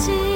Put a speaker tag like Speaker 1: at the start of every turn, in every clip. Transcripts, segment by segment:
Speaker 1: 펼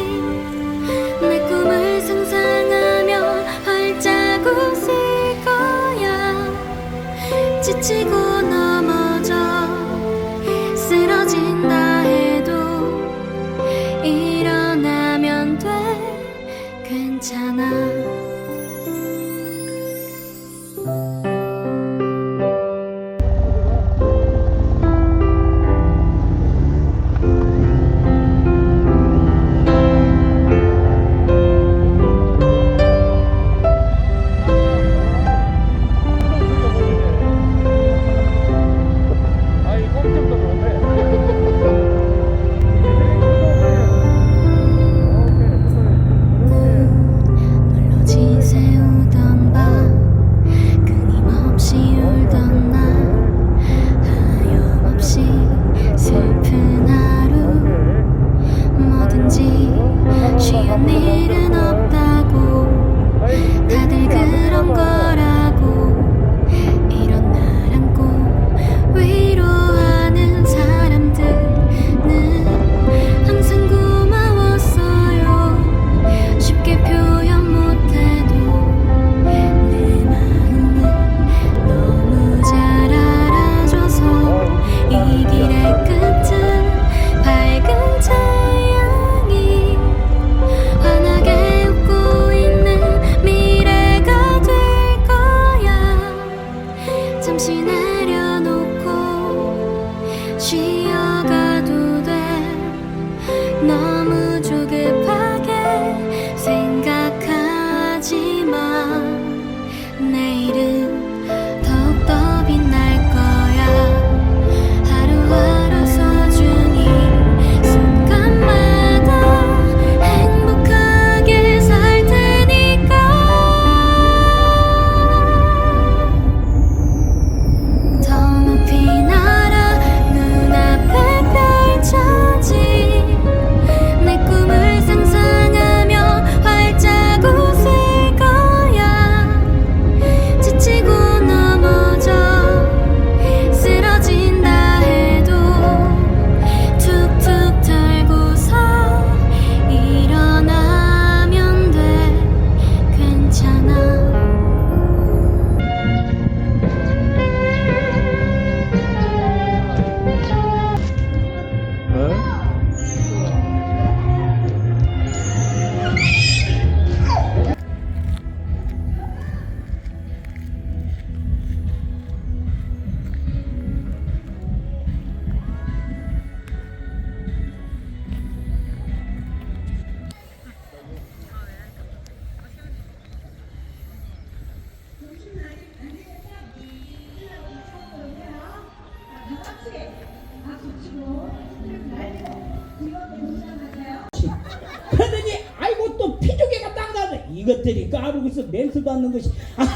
Speaker 2: 이것들이 까불고서 멘트도 않는 것이. 아,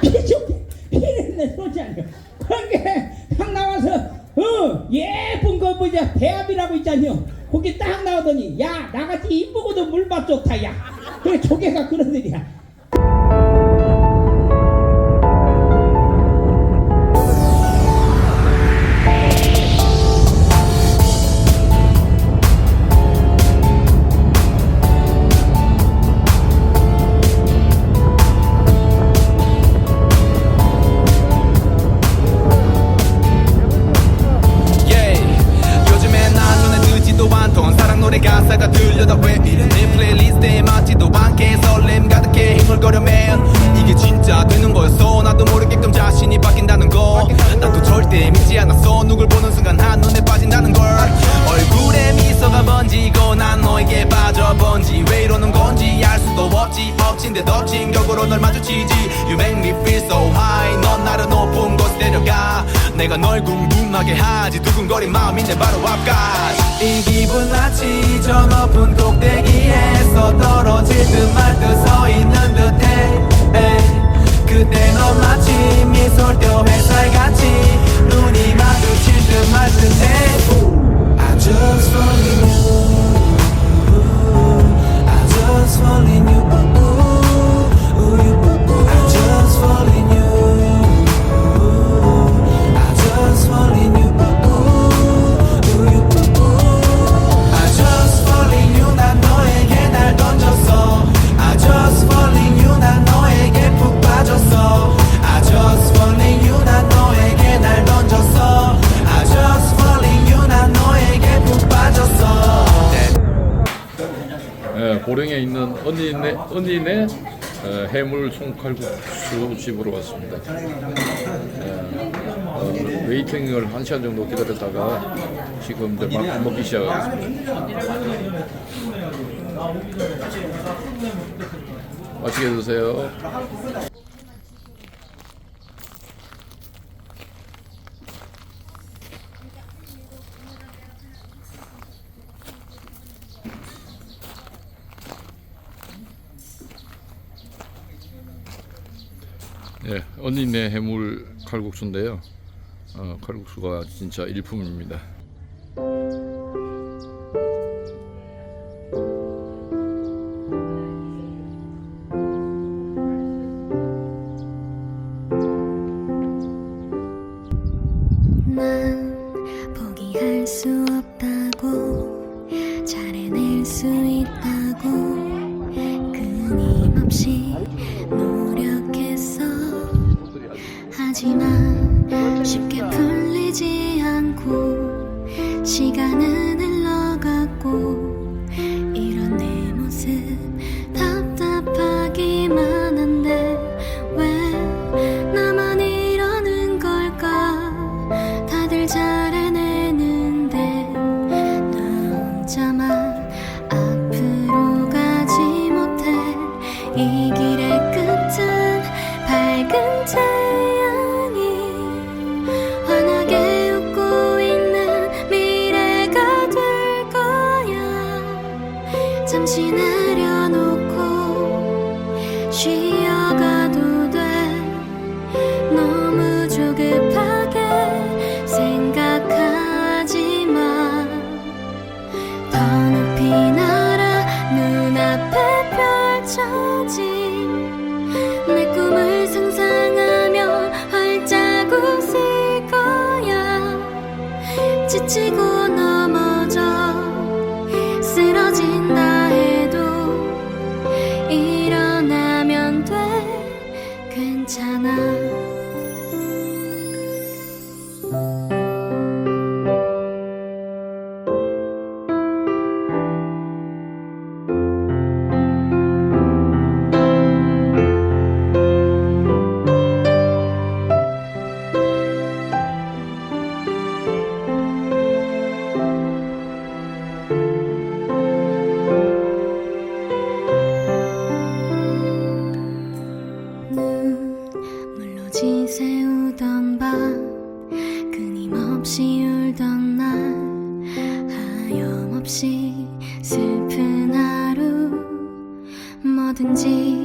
Speaker 2: 피죽게. 피는 소지 아니야 그게 딱 나와서 어 예쁜 거 보자 배합이라고 있잖요. 거기 딱 나오더니 야 나같이 이쁘고도 물맛 좋다 야. 그래 조개가
Speaker 3: 엎친 데 덮친 격으로 널 마주치지. You make me feel so high. 넌 나를 높은 곳에 데려가. 내가 널 궁금하게 하지. 두근거린 마음인데 바로 앞까지. 이 기분 마치 저 높은 꼭대기에서 떨어질 듯 말 듯 서 있는 듯해. 그때 넌 마치 미솔뼈 햇살같이 눈이 마주칠 듯 말 듯해. I just in you I just in you
Speaker 4: 언니네 언니네 어, 해물 송칼국수 집으로 왔습니다. 예, 어, 웨이팅을 한 시간 정도 기다렸다가 지금 이제 막 먹기 시작하겠습니다. 맛있게 드세요. 예, 언니네 해물 칼국수인데요. 어, 칼국수가 진짜 일품입니다.
Speaker 1: 난 포기할 수 없다 쉽게 풀리지 않고 시간은 흘러갔고 이런 내 모습 답답하기만 한데 왜 나만 이러는 걸까? 다들 잘 해내는데 나 혼자만 앞으로 가지 못해. 이 길의 끝은 밝은 태 내려놓고 쉬어가도 돼 너무 조급하게 생각하지 마. 더 높이 날아 눈앞에 펼쳐진 내 꿈을 상상하며 활짝 웃을 거야. 지치고 넘어 슬픈 하루 뭐 뭐든지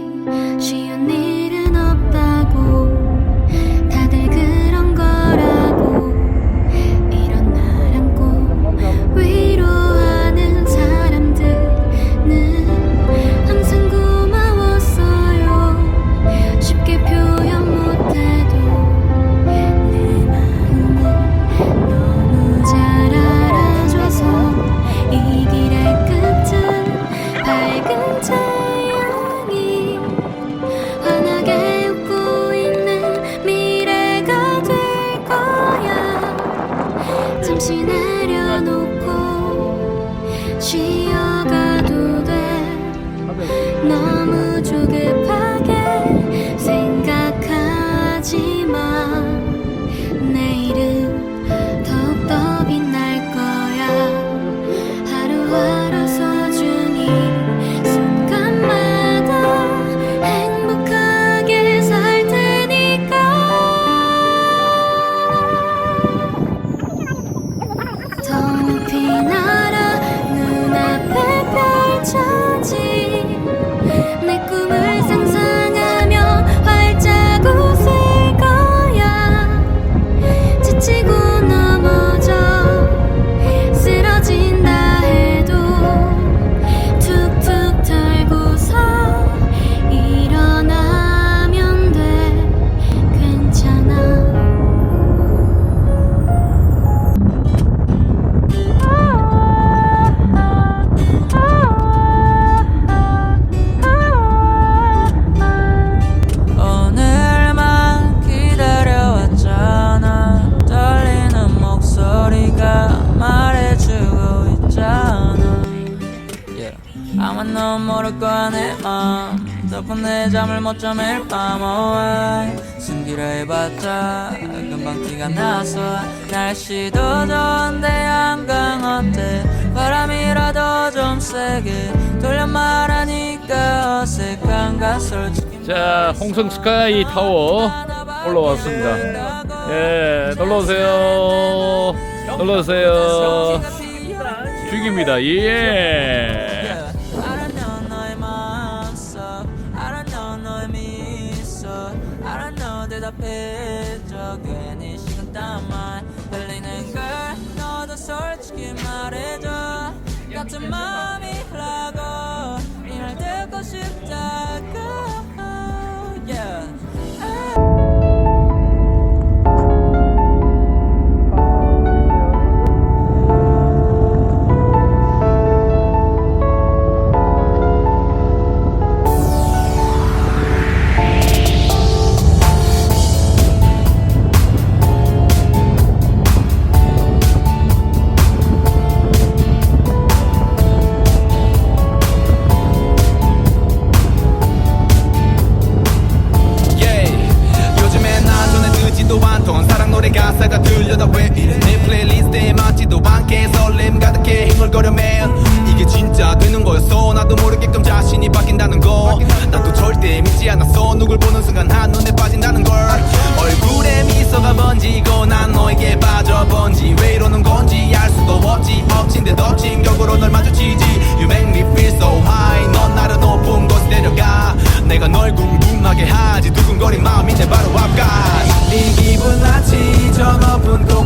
Speaker 5: 밤 oh, 숨기려 해봤자 금방 티가 나서 날씨도 좋은데 한강 어때 바람이라도 좀 세게 돌려 말하니까 어색한가 솔직히
Speaker 4: 자, 홍성 스카이 타워 올라왔습니다. 예, 놀러 오세요. 놀러 오세요. 죽입니다. 예.
Speaker 5: 대답해줘 괜히 식은땀만 흘리는 걸 너도 솔직히 말해줘 같은 마음이라고 이날 듣고 싶다고 yeah.
Speaker 3: 믿지 않았어 누굴 보는 순간 한눈에 빠진다는 걸. 얼굴에 미소가 번지고 난 너에게 빠져 번지. 왜 이러는 건지 알 수도 없지. 엎친 데 덮친 격으로 널 마주치지. You make me feel so high. 넌 나를 높은 곳에 데려가. 내가 널 궁금하게 하지. 두근거린 마음 이 제 바로 앞까지. 이 기분 마치 저 높은 꼭